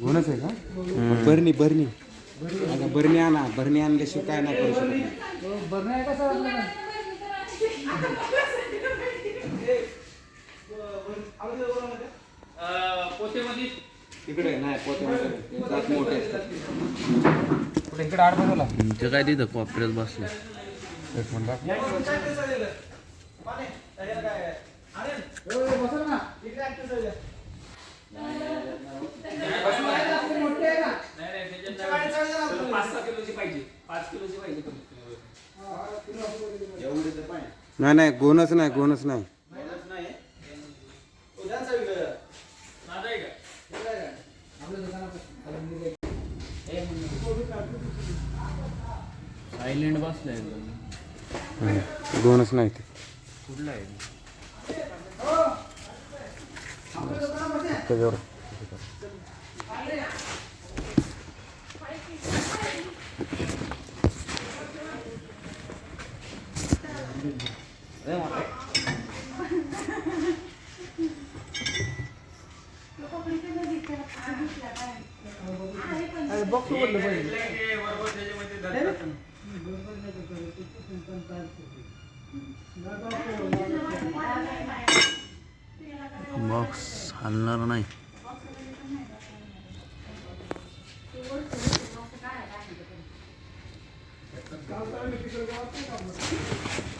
घोणच आहे का? बरणी बरणी आता बरणी आणा बरणी आणल्याशिवाय काय नाही करू शकत. नाही. तिकडे नाही पोते दात मोठे पुढे इकडे आड बघायला ते काय तिथं कॉपऱ्यात बसलं. एक मिनिट. नाही नाही गोनच नाही गोनच नाही. सायलेंट बसलाय गोनच नाही ते. कुठला आहे? त्याच्यावर. बॉक्स हलणार नाही. ते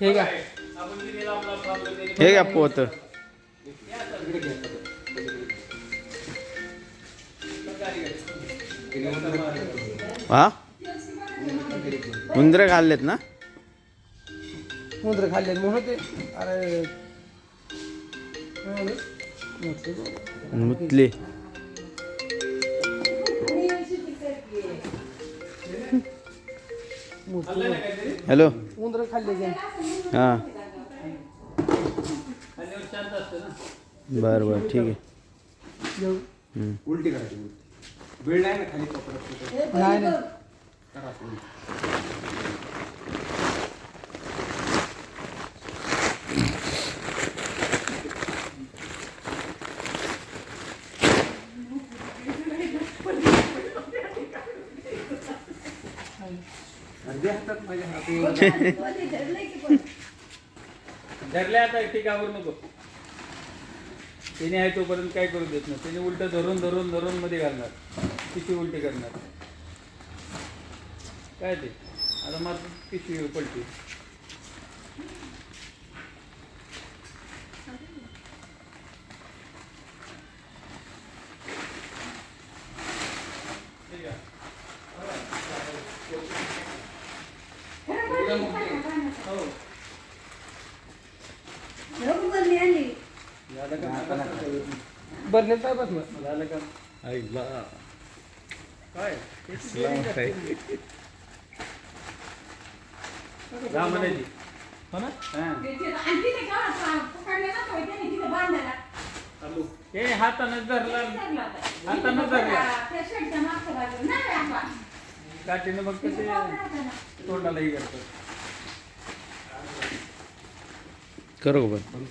हे घ्या. हे का पोत. हा? उंदर खाल्लेत ना? मुद्र खाल्ले म्हणून ते. अरे. मुतले. हॅलो. उंदर खाल्ले हा. बर बर ठीक आहे. उलटी करायची नाही ना खाली कपड्यात नाही धरले आता टीकावर नको. त्याने आहे तोपर्यंत काय करू देत नाही. त्याने उलट धरून धरून धरून मध्ये घालणार. पिशवी उलटी करणार. काय ते? आता मात्र पिशवी पलटी बसलं. झालं का? काय? जा म्हणायची हो ना? हा. बांधायला हे हातानं धरला. हातानं धरला. काठीनं मग ते तोंडालाही करतो करू बरं?